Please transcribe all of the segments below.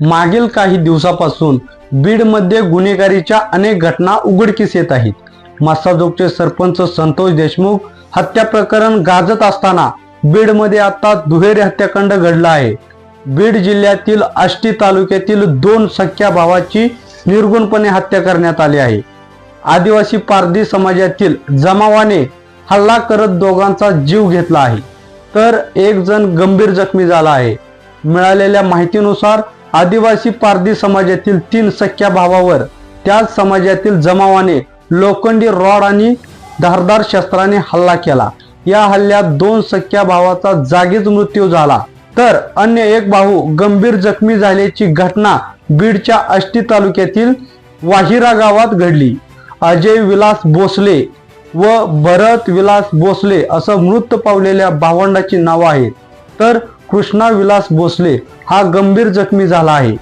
मागील काही दिवसापासून बीडमध्ये गुन्हेगारीच्या अनेक घटना उघडकीस येत आहेत. मासाजोगचे सरपंच संतोष देशमुख हत्या प्रकरण गाजत असताना बीडमध्ये आता दुहेरी हत्याकांड घडला आहे. बीड जिल्ह्यातील आष्टी तालुक्यातील दोन सख्या भावाची निर्गुणपणे हत्या करण्यात आली आहे. आदिवासी पारधी समाजातील जमावाने हल्ला करत दोघांचा जीव घेतला आहे. तर एक जण गंभीर जखमी झाला आहे. मिळालेल्या माहितीनुसार आदिवासी पारधी समाजातील तीन सख्या भावावर त्याच समाजातील जमावाने लोखंडी रॉड आणि धारदार शस्त्राने हल्ला केला. या हल्ल्यात दोन सख्या भावाचा जागीच मृत्यू झाला. तर अन्य एक भाऊ गंभीर जखमी झाल्याची घटना बीडच्या आष्टी तालुक्यातील वाहिरा गावात घडली. अजय विलास भोसले व भरत विलास भोसले असं मृत पावलेल्या भावंडाची नावं आहेत. तर कृष्णा विलास भोसले हा गंभीर जखमी झाला आहे.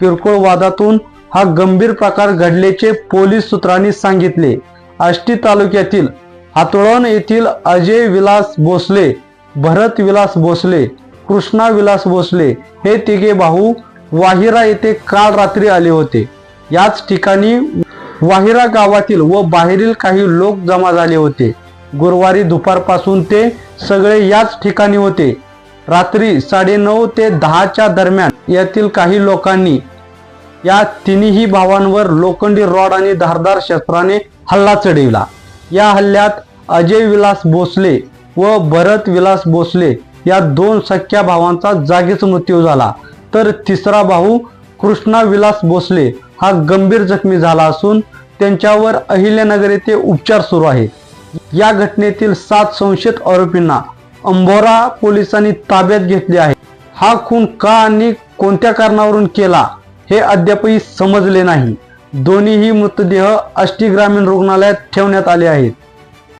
किरकोळ वादातून हा गंभीर प्रकार घडल्याचे पोलीस सूत्रांनी सांगितले. आष्टी तालुक्यातील हातोळण येथील अजय विलास भोसले भरत विलास भोसले कृष्णा विलास भोसले हे तिघे भाऊ वाहिरा येथे काल रात्री आले होते. याच ठिकाणी वाहिरा गावातील व बाहेरील काही लोक जमा झाले होते. गुरुवारी दुपारपासून ते सगळे याच ठिकाणी होते. रात्री साडेनऊ ते दहाच्या दरम्यान यातील काही लोकांनी या तिन्ही भावांवर लोखंडी रॉड आणि धारदार शस्त्राने हल्ला चढविला. या हल्ल्यात अजय विलास भोसले व भरत विलास भोसले या दोन सख्या भावांचा जागीच मृत्यू झाला. तर तिसरा भाऊ कृष्णा विलास भोसले हा गंभीर जखमी झाला असून त्यांच्यावर अहिल्यानगर येथे उपचार सुरू आहेत या घटनेतील सात संशयित आरोपींना अंबोरा पोलिसांनी ताब्यात घेतले आहे. हा खून का आणि कोणत्या कारणावरून केला हे अद्यापही समजले नाही. दोन्हीही मृतदेह आष्टी ग्रामीण रुग्णालयात ठेवण्यात आले आहेत.